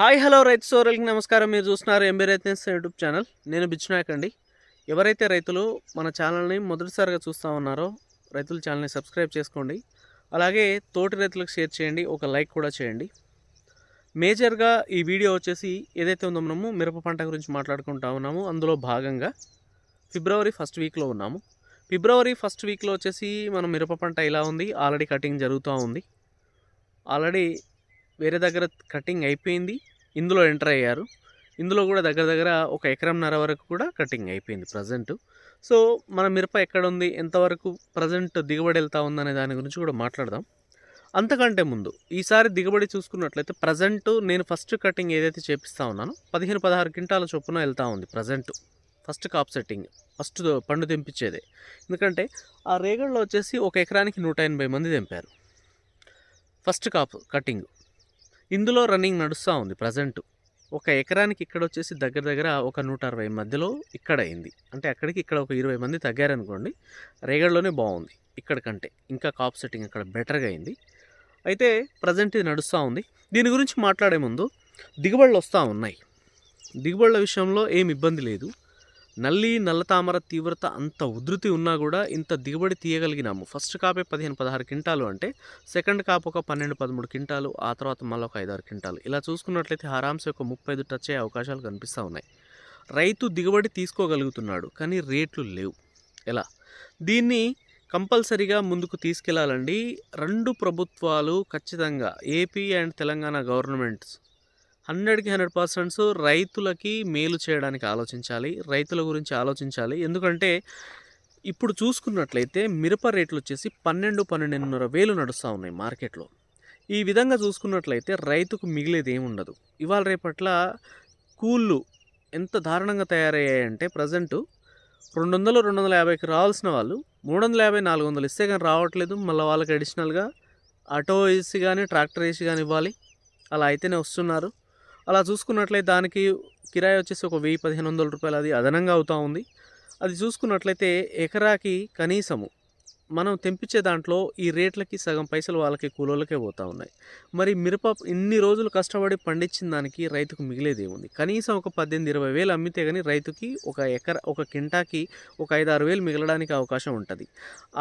Hi hello రైతు సోరల్కి నమస్కారం. మీరు చూస్తున్నారు ఎంబీ రైతు యూట్యూబ్ ఛానల్. నేను బిచ్చునాయక్ అండి. ఎవరైతే రైతులు మన ఛానల్ని మొదటిసారిగా చూస్తూ ఉన్నారో రైతుల ఛానల్ని సబ్స్క్రైబ్ చేసుకోండి. అలాగే తోటి రైతులకు షేర్ చేయండి ఒక లైక్ కూడా చేయండి. మేజర్గా ఈ వీడియో వచ్చేసి ఏదైతే ఉందో మనము మిరప పంట గురించి మాట్లాడుకుంటా ఉన్నాము అందులో భాగంగా ఫిబ్రవరి ఫస్ట్ వీక్లో ఉన్నాము. ఫిబ్రవరి ఫస్ట్ వీక్లో వచ్చేసి మనం మిరప పంట ఇలా ఉంది. ఆల్రెడీ కటింగ్ జరుగుతూ ఉంది. ఆల్రెడీ వేరే దగ్గర కటింగ్ అయిపోయింది. ఇందులో ఎంటర్ అయ్యారు. ఇందులో కూడా దగ్గర దగ్గర ఒక ఎకరంన్నర వరకు కూడా కటింగ్ అయిపోయింది ప్రజెంట్ సో మన మిరప ఎక్కడ ఉంది? ఎంతవరకు ప్రజెంట్ దిగుబడి వెళ్తా ఉందనే దాని గురించి కూడా మాట్లాడదాం. అంతకంటే ముందు ఈసారి దిగుబడి చూసుకున్నట్లయితే ప్రజెంట్ నేను ఫస్ట్ కటింగ్ ఏదైతే చేపిస్తా ఉన్నానో పదిహేను పదహారు క్వింటాల చొప్పున వెళ్తూ ఉంది present first crop setting first పండు తెంపించేదే ఎందుకంటే ఆ రేగడిలో వచ్చేసి ఒక ఎకరానికి నూట ఎనభై మంది తెంపారు. ఫస్ట్ కాప్ కటింగ్ ఇందులో రన్నింగ్ నడుస్తూ ఉంది ప్రజెంట్. ఒక ఎకరానికి ఇక్కడ వచ్చేసి దగ్గర దగ్గర ఒక నూట అరవై మధ్యలో ఇక్కడ అయింది. అంటే అక్కడికి ఇక్కడ ఒక ఇరవై మంది తగ్గారనుకోండి రేగడ్లోనే బాగుంది ఇక్కడ కంటే ఇంకా కాప్ సెట్టింగ్ అక్కడ బెటర్గా అయింది. అయితే ప్రజెంట్ ఇది నడుస్తూ ఉంది. దీని గురించి మాట్లాడే ముందు దిగుబడులు వస్తూ ఉన్నాయి. దిగుబడుల విషయంలో ఏం ఇబ్బంది లేదు. నల్లి నల్ల తామర తీవ్రత అంత ఉధృతి ఉన్నా కూడా ఇంత దిగుబడి తీయగలిగినాము. ఫస్ట్ కాపే పదిహేను పదహారు క్వింటాలు అంటే సెకండ్ కాప్ ఒక పన్నెండు పదమూడు క్వింటాలు ఆ తర్వాత మళ్ళీ ఒక ఐదారు క్వింటాలు. ఇలా చూసుకున్నట్లయితే హరామ్స్ యొక్క ముప్పై ఐదు టచ్ అయ్యే అవకాశాలు కనిపిస్తూ ఉన్నాయి. రైతు దిగుబడి తీసుకోగలుగుతున్నాడు కానీ రేట్లు లేవు. ఎలా? దీన్ని కంపల్సరీగా ముందుకు తీసుకెళ్ళాలండి. రెండు ప్రభుత్వాలు ఖచ్చితంగా ఏపీ అండ్ తెలంగాణ గవర్నమెంట్స్ హండ్రెడ్కి హండ్రెడ్ పర్సెంట్స్ రైతులకి మేలు చేయడానికి ఆలోచించాలి రైతుల గురించి ఆలోచించాలి. ఎందుకంటే ఇప్పుడు చూసుకున్నట్లయితే మిరప రేట్లు వచ్చేసి పన్నెండు పన్నెండున్నర వేలు నడుస్తూ ఉన్నాయి మార్కెట్లో. ఈ విధంగా చూసుకున్నట్లయితే రైతుకు మిగిలేది ఏముండదు ఇవాళ రేపట్ల కూళ్ళు ఎంత దారుణంగా తయారయ్యాయంటే ప్రజెంట్ రెండు వందలు రెండు వందల యాభైకి రావాల్సిన వాళ్ళు మూడు వందల యాభై నాలుగు వందలు ఇస్తే కానీ రావట్లేదు. మళ్ళీ వాళ్ళకి అడిషనల్గా ఆటో వేసి కానీ ట్రాక్టర్ వేసి కానీ ఇవ్వాలి. అలా అయితేనే వస్తున్నారు. అలా చూసుకున్నట్లయితే దానికి కిరాయి వచ్చేసి ఒక వెయ్యి పదిహేను వందల రూపాయలు. అది అదనంగా అవుతూ ఉంది. అది చూసుకున్నట్లయితే ఎకరాకి కనీసము మనం తెంపించే దాంట్లో ఈ రేట్లకి సగం పైసలు వాళ్ళకి కూలోళ్ళకే పోతూ ఉన్నాయి. మరి మిరప ఇన్ని రోజులు కష్టపడి పండించిన దానికి రైతుకు మిగిలేది ఏముంది? కనీసం ఒక పద్దెనిమిది ఇరవై వేలు అమ్మితే కానీ రైతుకి ఒక ఎకర ఒక కింటాకి ఒక ఐదు ఆరు వేలు మిగలడానికి అవకాశం ఉంటుంది.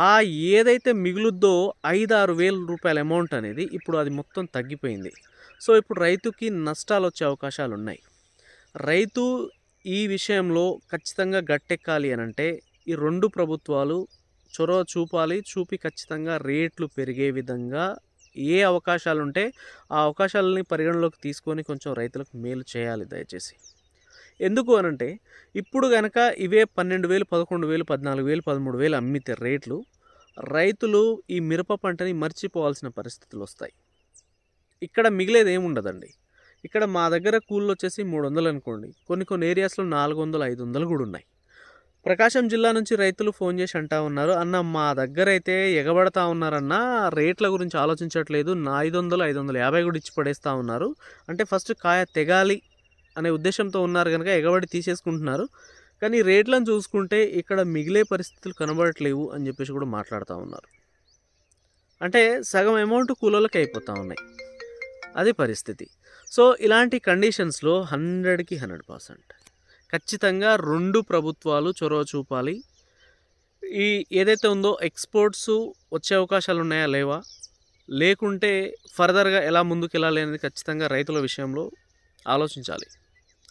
ఆ ఏదైతే మిగులుద్దో ఐదు ఆరు వేల రూపాయల అమౌంట్ అనేది ఇప్పుడు అది మొత్తం తగ్గిపోయింది. సో ఇప్పుడు రైతుకి నష్టాలు వచ్చే అవకాశాలు ఉన్నాయి రైతు ఈ విషయంలో ఖచ్చితంగా గట్టెక్కాలి అని అంటే ఈ రెండు ప్రభుత్వాలు చొరవ చూపాలి చూపి ఖచ్చితంగా రేట్లు పెరిగే విధంగా ఏ అవకాశాలు ఉంటే ఆ అవకాశాలని పరిగణలోకి తీసుకొని కొంచెం రైతులకు మేలు చేయాలి దయచేసి. ఎందుకు అనంటే ఇప్పుడు కనుక ఇవే పన్నెండు వేలు పదకొండు వేలు పద్నాలుగు వేలు పదమూడు వేలు అమ్మితే రేట్లు రైతులు ఈ మిరప పంటని మర్చిపోవాల్సిన పరిస్థితులు వస్తాయి ఇక్కడ మిగిలేది ఏముండదండి. ఇక్కడ మా దగ్గర కూళ్ళు వచ్చేసి మూడు వందలు అనుకోండి. కొన్ని కొన్ని ఏరియాస్లో నాలుగు వందలు ఐదు వందలు కూడా ఉన్నాయి. ప్రకాశం జిల్లా నుంచి రైతులు ఫోన్ చేసి అంటా ఉన్నారు. అన్న మా దగ్గర అయితే ఎగబడతా ఉన్నారన్న రేట్ల గురించి ఆలోచించట్లేదు. నా ఐదు వందలు ఐదు వందలు యాభై కూడా ఇచ్చి పడేస్తూ ఉన్నారు. అంటే ఫస్ట్ కాయ తెగాలి అనే ఉద్దేశంతో ఉన్నారు కనుక ఎగబడి తీసేసుకుంటున్నారు. కానీ రేట్లను చూసుకుంటే ఇక్కడ మిగిలే పరిస్థితులు కనబడట్లేవు అని చెప్పేసి కూడా మాట్లాడుతూ ఉన్నారు. అంటే సగం అమౌంట్ కూలోళ్ళకి అయిపోతూ ఉన్నాయి. అది పరిస్థితి. సో ఇలాంటి కండిషన్స్లో హండ్రెడ్కి హండ్రెడ్ పర్సెంట్. ఖచ్చితంగా రెండు ప్రభుత్వాలు చొరవ చూపాలి. ఈ ఏదైతే ఉందో ఎక్స్పోర్ట్స్ వచ్చే అవకాశాలు ఉన్నాయా లేవా? లేకుంటే ఫర్దర్గా ఎలా ముందుకు వెళ్ళాలి అనేది ఖచ్చితంగా రైతుల విషయంలో ఆలోచించాలి.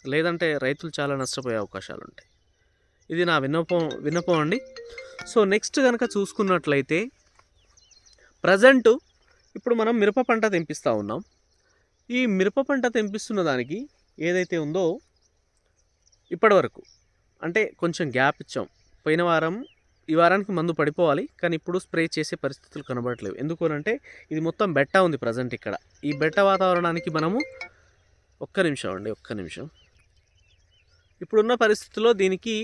లేదంటే రైతులు చాలా నష్టపోయే అవకాశాలు ఉంటాయి. ఇది నా విన్నపం విన్నపం అండి. సో నెక్స్ట్ కనుక చూసుకున్నట్లయితే ప్రజెంటు ఇప్పుడు మనం మిరప పంట తెంపిస్తూ ఉన్నాం. ఈ మిరప పంట తెంపిస్తున్న దానికి ఏదైతే ఉందో ఇప్పటివరకు అంటే కొంచెం గ్యాప్ ఇచ్చాం. పోయిన వారం ఈ వారానికి మందు పడిపోవాలి కానీ ఇప్పుడు స్ప్రే చేసే పరిస్థితులు కనబడట్లేవు. ఎందుకు అంటే ఇది మొత్తం బెట్ట ఉంది ప్రజెంట్ ఇక్కడ. ఈ బెట్ట వాతావరణానికి మనము ఒక్క నిమిషం అండి ఒక్క నిమిషం. ఇప్పుడున్న పరిస్థితుల్లో దీనికి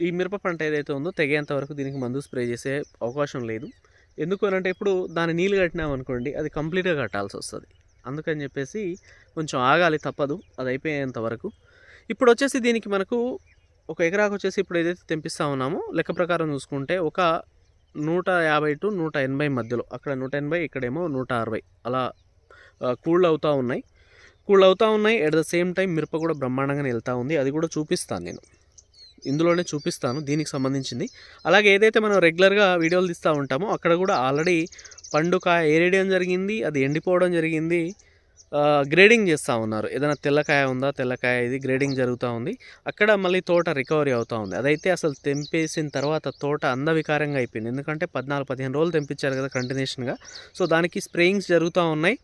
ఈ మిరప పంట ఏదైతే ఉందో తెగేంత వరకు దీనికి మందు స్ప్రే చేసే అవకాశం లేదు. ఎందుకు అంటే ఇప్పుడు దాని నీళ్ళు కట్టినామనుకోండి అది కంప్లీట్గా కట్టాల్సి వస్తుంది. అందుకని చెప్పేసి కొంచెం ఆగాలి తప్పదు అది అయిపోయేంత వరకు. ఇప్పుడు వచ్చేసి దీనికి మనకు ఒక ఎకరాకు వచ్చేసి ఇప్పుడు ఏదైతే తెంపిస్తా ఉన్నామో లెక్క ప్రకారం చూసుకుంటే ఒక నూట యాభై టు నూట ఎనభై మధ్యలో అక్కడ నూట ఎనభై ఇక్కడేమో నూట అరవై అలా ఆ, కూళ్ళు అవుతూ ఉన్నాయి. కూల్ అవుతూ ఉన్నాయి ఎట్ ద సేమ్ టైం మిరప కూడా బ్రహ్మాండంగానే వెళ్తూ ఉంది అది కూడా చూపిస్తాను నేను. ఇందులోనే చూపిస్తాను దీనికి సంబంధించింది. అలాగే ఏదైతే మనం రెగ్యులర్గా వీడియోలు తీస్తూ ఉంటామో అక్కడ కూడా ఆల్రెడీ పండుకాయ ఏరేయడం జరిగింది అది ఎండిపోవడం జరిగింది. గ్రేడింగ్ చేస్తూ ఉన్నారు. ఏదైనా తెల్లకాయ ఉందా? తెల్లకాయ ఇది గ్రేడింగ్ జరుగుతూ ఉంది. అక్కడ మళ్ళీ తోట రికవరీ అవుతూ ఉంది. అదైతే అసలు తెంపేసిన తర్వాత తోట అందవికారంగా అయిపోయింది. ఎందుకంటే పద్నాలుగు పదిహేను రోజులు తెంపించారు కదా కంటిన్యూషన్గా. సో దానికి స్ప్రేయింగ్స్ జరుగుతూ ఉన్నాయి.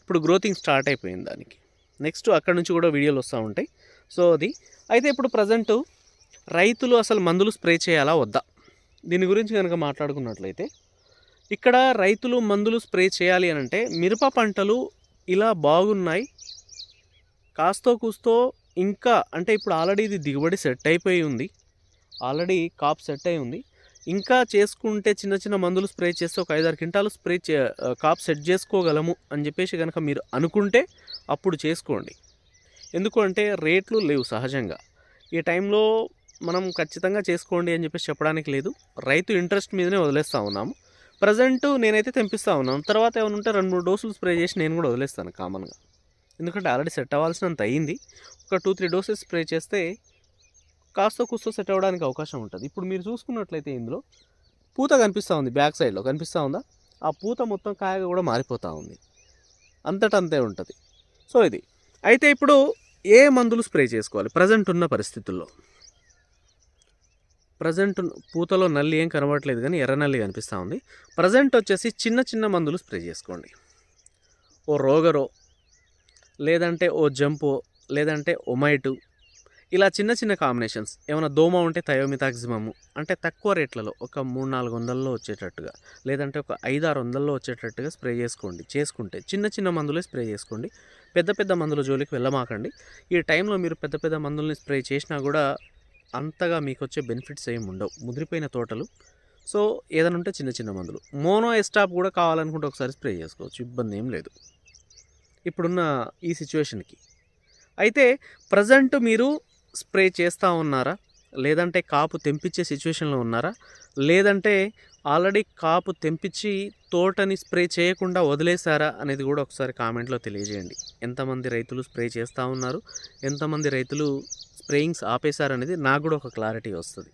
ఇప్పుడు గ్రోతింగ్ స్టార్ట్ అయిపోయింది దానికి. నెక్స్ట్ అక్కడ నుంచి కూడా వీడియోలు వస్తూ ఉంటాయి. సో అది. అయితే ఇప్పుడు ప్రజెంటు రైతులు అసలు మందులు స్ప్రే చేయాలా? వద్దా? దీని గురించి కనుక మాట్లాడుకున్నట్లయితే ఇక్కడ రైతులు మందులు స్ప్రే చేయాలి అని అంటే మిరప పంటలు ఇలా బాగున్నాయి కాస్తో కూస్తో ఇంకా అంటే ఇప్పుడు ఆల్రెడీ ఇది దిగుబడి సెట్ అయిపోయి ఉంది ఆల్రెడీ కాప్ సెట్ అయి ఉంది ఇంకా చేసుకుంటే చిన్న చిన్న మందులు స్ప్రే చేస్తే ఒక ఐదారు క్వింటాలు స్ప్రే చే కాప్ సెట్ చేసుకోగలము అని చెప్పేసి కనుక మీరు అనుకుంటే అప్పుడు చేసుకోండి. ఎందుకు అంటే రేట్లు లేవు సహజంగా. ఈ టైంలో మనం ఖచ్చితంగా చేసుకోండి అని చెప్పేసి చెప్పడానికి లేదు. రైతు ఇంట్రెస్ట్ మీదనే వదిలేస్తూ ఉన్నాము. ప్రజెంట్ నేనైతే తెంపిస్తూ ఉన్నాను. తర్వాత ఏమైనా ఉంటే రెండు మూడు డోసులు స్ప్రే చేసి నేను కూడా వదిలేస్తాను కామన్గా. ఎందుకంటే ఆల్రెడీ సెట్ అవ్వాల్సినంత అయ్యింది ఒక టూ త్రీ డోసెస్ స్ప్రే చేస్తే కాస్త కూస్తో సెట్ అవ్వడానికి అవకాశం ఉంటుంది. ఇప్పుడు మీరు చూసుకున్నట్లయితే ఇందులో పూత కనిపిస్తూ ఉంది బ్యాక్ సైడ్లో. కనిపిస్తూ ఉందా? ఆ పూత మొత్తం కాయగా కూడా మారిపోతూ ఉంది. అంతటంతే ఉంటుంది. సో ఇది. అయితే ఇప్పుడు ఏ మందులు స్ప్రే చేసుకోవాలి? ప్రజెంట్ ఉన్న పరిస్థితుల్లో. ప్రజెంట్ పూతలో నల్లి ఏం కనబడట్లేదు కానీ ఎర్ర నల్లి కనిపిస్తూ ఉంది. ప్రజెంట్ వచ్చేసి చిన్న చిన్న మందులు స్ప్రే చేసుకోండి. ఓ రోగరో లేదంటే ఓ జంపో లేదంటే ఒమైటు ఇలా చిన్న చిన్న కాంబినేషన్స్. ఏమైనా దోమ ఉంటే థయోమితాక్సిమము అంటే తక్కువ రేట్లలో ఒక మూడు నాలుగు వందల్లో వచ్చేటట్టుగా లేదంటే ఒక ఐదు ఆరు వందల్లో వచ్చేటట్టుగా స్ప్రే చేసుకోండి. చేసుకుంటే చిన్న చిన్న మందులే స్ప్రే చేసుకోండి. పెద్ద పెద్ద మందుల జోలికి వెళ్ళమాకండి. ఈ టైంలో మీరు పెద్ద పెద్ద మందుల్ని స్ప్రే చేసినా కూడా అంతగా మీకు వచ్చే బెనిఫిట్స్ ఏమి ఉండవు. ముదిరిపోయిన తోటలు. సో ఏదైనా ఉంటే చిన్న చిన్న మందులు. మోనో ఎస్టాప్ కూడా కావాలనుకుంటే ఒకసారి స్ప్రే చేసుకోవచ్చు. ఇబ్బంది ఏం లేదు. ఇప్పుడున్న ఈ సిచ్యువేషన్కి. అయితే ప్రజెంట్ మీరు స్ప్రే చేస్తూ ఉన్నారా? లేదంటే కాపు తెంపించే సిచ్యువేషన్లో ఉన్నారా? లేదంటే ఆల్రెడీ కాపు తెంపించి తోటని స్ప్రే చేయకుండా వదిలేశారా అనేది కూడా ఒకసారి కామెంట్లో తెలియజేయండి. ఎంతమంది రైతులు స్ప్రే చేస్తూ ఉన్నారు? ఎంతమంది రైతులు స్ప్రేయింగ్స్ ఆపేశారనేది నాకు కూడా ఒక క్లారిటీ వస్తుంది.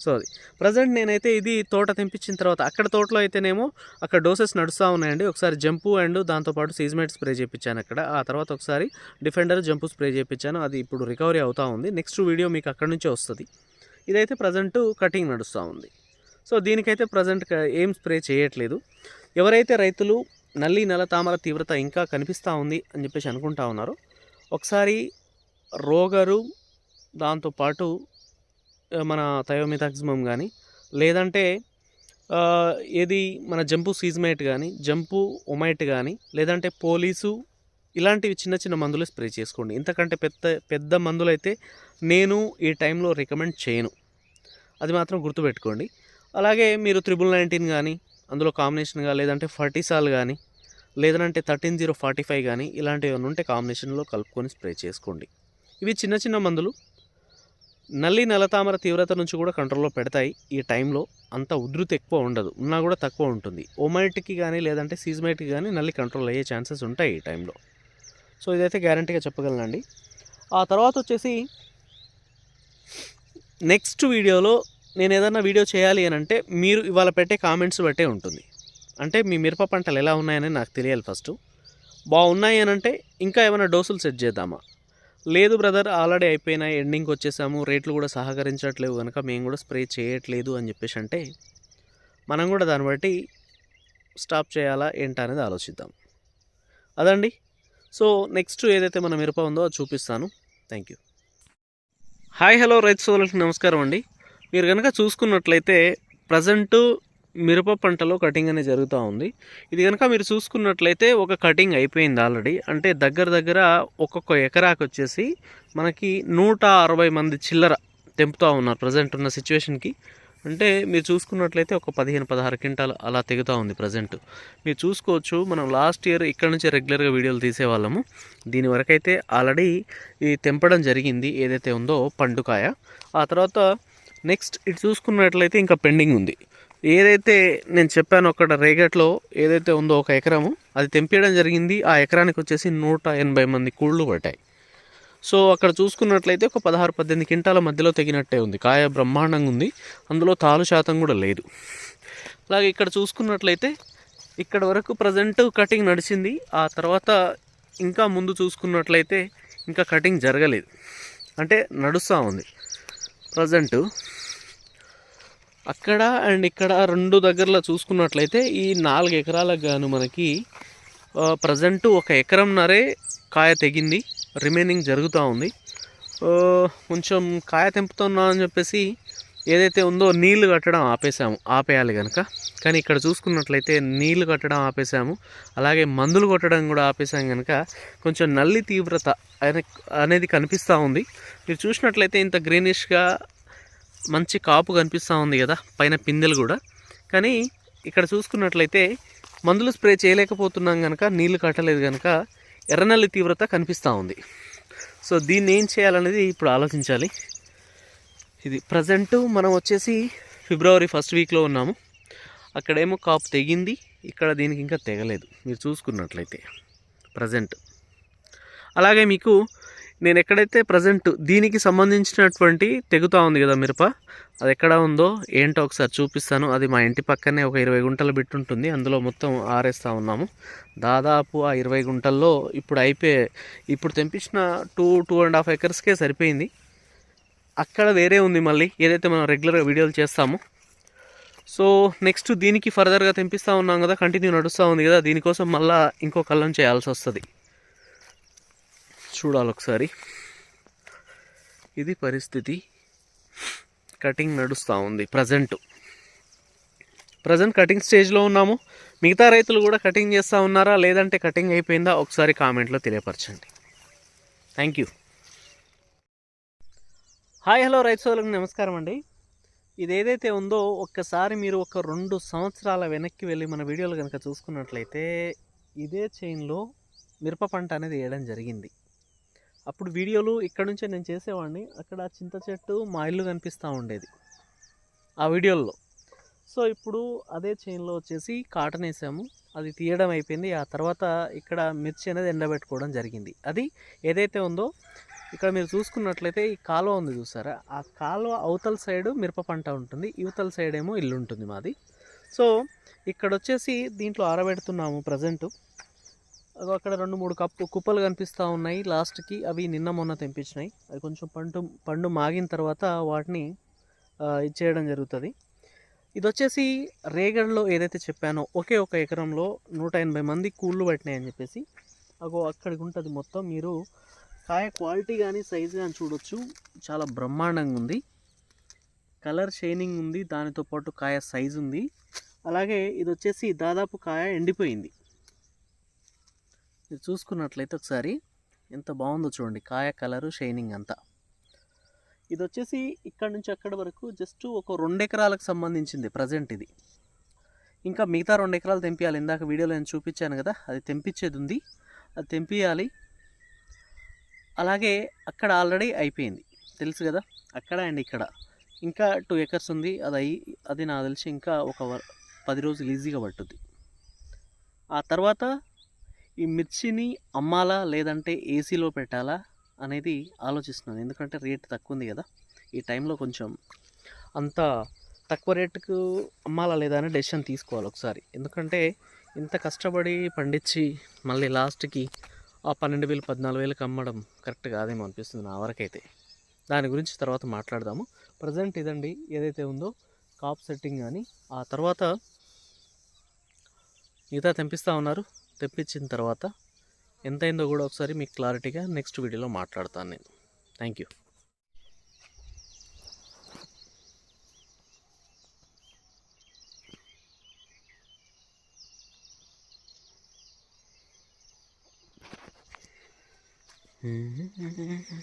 సో అది. ప్రజెంట్ నేనైతే ఇది తోట తెంపించిన తర్వాత అక్కడ తోటలో అయితేనేమో అక్కడ డోసెస్ నడుస్తూ ఉన్నాయండి. ఒకసారి జంపు అండ్ దాంతోపాటు సీజ్మేట్ స్ప్రే చేయించాను అక్కడ. ఆ తర్వాత ఒకసారి డిఫెండర్ జంపు స్ప్రే చేయించాను అది ఇప్పుడు రికవరీ అవుతూ ఉంది. నెక్స్ట్ వీడియో మీకు అక్కడ నుంచే వస్తుంది. ఇదైతే ప్రజెంట్ కటింగ్ నడుస్తూ ఉంది. సో దీనికైతే ప్రజెంట్ ఏం స్ప్రే చేయట్లేదు. ఎవరైతే రైతులు నల్లి నల్ల తామర తీవ్రత ఇంకా కనిపిస్తూ ఉంది అని చెప్పేసి అనుకుంటా ఉన్నారో. ఒకసారి రోగరు దాంతోపాటు మన థయోమితాక్సిమం కానీ లేదంటే ఏది మన జంపు సీజ్మైట్ కానీ జంపు ఒమైట్ కానీ లేదంటే పోలీసు ఇలాంటివి చిన్న చిన్న మందులు స్ప్రే చేసుకోండి. ఇంతకంటే పెద్ద పెద్ద మందులు అయితే నేను ఈ టైంలో రికమెండ్ చేయను. అది మాత్రం గుర్తుపెట్టుకోండి. అలాగే మీరు త్రిబుల్ నైన్టీన్ కానీ అందులో కాంబినేషన్గా లేదంటే ఫర్టీసాల్ కానీ లేదంటే థర్టీన్ జీరో ఫార్టీ ఫైవ్ కానీ ఇలాంటివి ఉంటే కాంబినేషన్లో కలుపుకొని స్ప్రే చేసుకోండి. ఇవి చిన్న చిన్న మందులు. నల్లి నల్లతామర తీవ్రత నుంచి కూడా కంట్రోల్లో పెడతాయి ఈ టైంలో. అంత ఉధృతి ఎక్కువ ఉండదు. ఉన్నా కూడా తక్కువ ఉంటుంది. ఓమైట్కి కానీ లేదంటే సీజ్మైట్కి కానీ నల్లి కంట్రోల్ అయ్యే ఛాన్సెస్ ఉంటాయి ఈ టైంలో. సో ఇదైతే గ్యారంటీగా చెప్పగలనండి. ఆ తర్వాత వచ్చేసి నెక్స్ట్ వీడియోలో నేను ఏదన్నా వీడియో చేయాలి అని అంటే మీరు ఇవాళ పెట్టే కామెంట్స్ బట్టే ఉంటుంది. అంటే మీ మిరప పంటలు ఎలా ఉన్నాయని నాకు తెలియాలి ఫస్ట్. బాగున్నాయి అని అంటే ఇంకా ఏమైనా డోసులు సెట్ చేద్దామా? లేదు బ్రదర్ ఆల్రెడీ అయిపోయినాయి ఎండింగ్కి వచ్చేసాము. రేట్లు కూడా సహకరించట్లేవు కనుక మేము కూడా స్ప్రే చేయట్లేదు అని చెప్పేసి అంటే మనం కూడా దాన్ని బట్టి స్టాప్ చేయాలా ఏంటా అనేది ఆలోచిద్దాం. అదండి. సో నెక్స్ట్ ఏదైతే మన మిరప ఉందో అది చూపిస్తాను. Thank you. హాయ్ హలో రైతు సోదరులకు నమస్కారం అండి. మీరు కనుక చూసుకున్నట్లయితే ప్రజెంటు మిరప పంటలో కటింగ్ అనేది జరుగుతూ ఉంది. ఇది కనుక మీరు చూసుకున్నట్లయితే ఒక కటింగ్ అయిపోయింది ఆల్రెడీ. అంటే దగ్గర దగ్గర ఒక్కొక్క ఎకరాకు వచ్చేసి మనకి నూట అరవై మంది చిల్లర తెంపుతూ ఉన్నారు ప్రజెంట్ ఉన్న సిచ్యువేషన్కి అంటే మీరు చూసుకున్నట్లయితే ఒక పదిహేను పదహారు క్వింటాలు అలా తెగుతూ ఉంది ప్రజెంట్ మీరు చూసుకోవచ్చు మనం లాస్ట్ ఇయర్ ఇక్కడ నుంచి రెగ్యులర్గా వీడియోలు తీసేవాళ్ళము. దీని వరకైతే ఆల్రెడీ ఇది తెంపడం జరిగింది ఏదైతే ఉందో పండుకాయ. ఆ తర్వాత నెక్స్ట్ ఇటు చూసుకున్నట్లయితే ఇంకా పెండింగ్ ఉంది. ఏదైతే నేను చెప్పాను అక్కడ రేగట్లో ఏదైతే ఉందో ఒక ఎకరము అది తెంపేయడం జరిగింది. ఆ ఎకరానికి వచ్చేసి నూట ఎనభై మంది కూళ్ళు పట్టాయి సో అక్కడ చూసుకున్నట్లయితే ఒక పదహారు పద్దెనిమిది క్వింటాల మధ్యలో తెగినట్టే ఉంది. కాయ బ్రహ్మాండంగా ఉంది. అందులో తాలు శాతం కూడా లేదు. అలాగే ఇక్కడ చూసుకున్నట్లయితే ఇక్కడ వరకు ప్రజెంట్ కటింగ్ నడిచింది. ఆ తర్వాత ఇంకా ముందు చూసుకున్నట్లయితే ఇంకా కటింగ్ జరగలేదు. అంటే నడుస్తూ ఉంది. ప్రజెంటు అక్కడ అండ్ ఇక్కడ రెండు దగ్గరలో చూసుకున్నట్లయితే ఈ నాలుగు ఎకరాలకు గాను మనకి ప్రజెంట్ ఒక ఎకరంన్నరే కాయ తెగింది. రిమైనింగ్ జరుగుతూ ఉంది. కొంచెం కాయ తెంపుతున్నా అని చెప్పేసి ఏదైతే ఉందో నీళ్ళు కట్టడం ఆపేసాము ఆపేయాలి కనుక కానీ ఇక్కడ చూసుకున్నట్లయితే నీళ్ళు కట్టడం ఆపేసాము అలాగే మందులు కొట్టడం కూడా ఆపేసాం కనుక కొంచెం నల్లి తీవ్రత అనే- అనేది కనిపిస్తూ ఉంది. మీరు చూసినట్లయితే ఇంత గ్రీనిష్గా మంచి కాపు కనిపిస్తూ ఉంది కదా పైన పిందెలు కూడా. కానీ ఇక్కడ చూసుకున్నట్లయితే మందులు స్ప్రే చేయలేకపోతున్నాం కనుక నీళ్ళు కట్టలేదు కనుక ఎర్రనల్లి తీవ్రత కనిపిస్తూ ఉంది. సో దీన్ని ఏం చేయాలనేది ఇప్పుడు ఆలోచించాలి. ఇది ప్రజెంట్ మనం వచ్చేసి ఫిబ్రవరి ఫస్ట్ వీక్లో ఉన్నాము. అక్కడేమో కాపు తెగింది ఇక్కడ దీనికి ఇంకా తెగలేదు. మీరు చూసుకున్నట్లయితే ప్రజెంట్. అలాగే మీకు నేను ఎక్కడైతే ప్రజెంట్ దీనికి సంబంధించినటువంటి తెగుతా ఉంది కదా మిరప అది ఎక్కడ ఉందో ఏంటో ఒకసారి చూపిస్తాను. అది మా ఇంటి పక్కనే ఒక ఇరవై గుంటలు బిట్ ఉంటుంది. అందులో మొత్తం ఆరేస్తూ ఉన్నాము. దాదాపు ఆ ఇరవై గుంటల్లో ఇప్పుడు అయిపోయే ఇప్పుడు తెంపించిన టూ టూ అండ్ హాఫ్ ఎకర్స్కే సరిపోయింది. అక్కడ వేరే ఉంది మళ్ళీ ఏదైతే మనం రెగ్యులర్గా వీడియోలు చేస్తామో. సో నెక్స్ట్ దీనికి ఫర్దర్గా తెంపిస్తూ ఉన్నాం కదా కంటిన్యూ నడుస్తూ ఉంది కదా దీనికోసం మళ్ళీ ఇంకో కళ్ళం చేయాల్సి వస్తుంది. చూడాలి ఒకసారి. ఇది పరిస్థితి. కటింగ్ నడుస్తూ ఉంది ప్రజెంట్. ప్రజెంట్ కటింగ్ స్టేజ్లో ఉన్నాము. మిగతా రైతులు కూడా కటింగ్ చేస్తూ ఉన్నారా? లేదంటే కటింగ్ అయిపోయిందా? ఒకసారి కామెంట్లో తెలియపరచండి. Thank you. హాయ్ హలో రైతు సోదరులకు నమస్కారం అండి. ఇది ఏదైతే ఉందో ఒక్కసారి మీరు ఒక రెండు సంవత్సరాల వెనక్కి వెళ్ళి మన వీడియోలు కనుక చూసుకున్నట్లయితే ఇదే చైన్లో మిరప పంట అనేది వేయడం జరిగింది. అప్పుడు వీడియోలు ఇక్కడ నుంచే నేను చేసేవాడిని. అక్కడ చింత చెట్టు మా ఇల్లు కనిపిస్తూ ఉండేది. ఆ వీడియోల్లో. సో ఇప్పుడు అదే చైన్లో వచ్చేసి కాటన్ వేసాము. అది తీయడం అయిపోయింది. ఆ తర్వాత ఇక్కడ మిర్చి అనేది ఎండబెట్టుకోవడం జరిగింది. అది ఏదైతే ఉందో ఇక్కడ మీరు చూసుకున్నట్లయితే ఈ కాలువ ఉంది చూసారా? ఆ కాలువ అవతల సైడ్ మిరప పంట ఉంటుంది. యువతల సైడ్ ఏమో ఇల్లు ఉంటుంది మాది. సో ఇక్కడ వచ్చేసి దీంట్లో ఆరబెడుతున్నాము ప్రజెంటు అక్కడ రెండు మూడు కప్పు కుప్పలు కనిపిస్తూ ఉన్నాయి లాస్ట్కి. అవి నిన్న మొన్న తెంపించినాయి అవి కొంచెం పండు పండు మాగిన తర్వాత వాటిని ఇచ్చేయడం జరుగుతుంది. ఇది వచ్చేసి రేగడ్లో ఏదైతే చెప్పానో ఒకే ఒక ఎకరంలో నూట ఎనభై మంది కూళ్ళు పట్టినాయి అని చెప్పేసి. అగో అక్కడికి ఉంటుంది మొత్తం. మీరు కాయ క్వాలిటీ కానీ సైజ్ కానీ చూడొచ్చు. చాలా బ్రహ్మాండంగా ఉంది. కలర్ షైనింగ్ ఉంది. దానితో పాటు కాయ సైజు ఉంది. అలాగే ఇది వచ్చేసి దాదాపు కాయ ఎండిపోయింది. మీరు చూసుకున్నట్లయితే ఒకసారి ఎంత బాగుందో చూడండి. కాయ కలరు షైనింగ్ అంతా. ఇది వచ్చేసి ఇక్కడ నుంచి అక్కడ వరకు జస్ట్ ఒక రెండు ఎకరాలకు సంబంధించింది ప్రజెంట్ ఇది. ఇంకా మిగతా రెండు ఎకరాలు తెంపియాలి. ఇందాక వీడియోలో నేను చూపించాను కదా అది తెంపించేది ఉంది. అది తెంపియాలి. అలాగే అక్కడ ఆల్రెడీ అయిపోయింది. తెలుసు కదా? అక్కడ అండ్ ఇక్కడ. ఇంకా టూ ఎకర్స్ ఉంది. అది అయి అది నాకు తెలిసి ఇంకా ఒక వ- పది రోజులు ఈజీగా పట్టుద్ది. ఆ తర్వాత ఈ మిర్చిని అమ్మాలా లేదంటే ఏసీలో పెట్టాలా అనేది ఆలోచిస్తున్నాను. ఎందుకంటే రేట్ తక్కువ ఉంది కదా. ఈ టైంలో కొంచెం అంత తక్కువ రేటుకు అమ్మాలా లేదా అని డెసిషన్ తీసుకోవాలి ఒకసారి. ఎందుకంటే ఇంత కష్టపడి పండించి మళ్ళీ లాస్ట్కి ఆ పన్నెండు వేలు పద్నాలుగు వేలకు అమ్మడం కరెక్ట్ కాదేమో అనిపిస్తుంది నా వరకైతే. దాని గురించి తర్వాత మాట్లాడదాము. ప్రజెంట్ ఇదండి ఏదైతే ఉందో కాప్ సెట్టింగ్ కానీ ఆ తర్వాత మిగతా తెంపిస్తూ ఉన్నారు. తెప్పించిన తర్వాత ఎంత అయిందో కూడా ఒకసారి మీకు క్లారిటీగా నెక్స్ట్ వీడియోలో మాట్లాడతాను నేను థ్యాంక్ యూ Mm-hmm.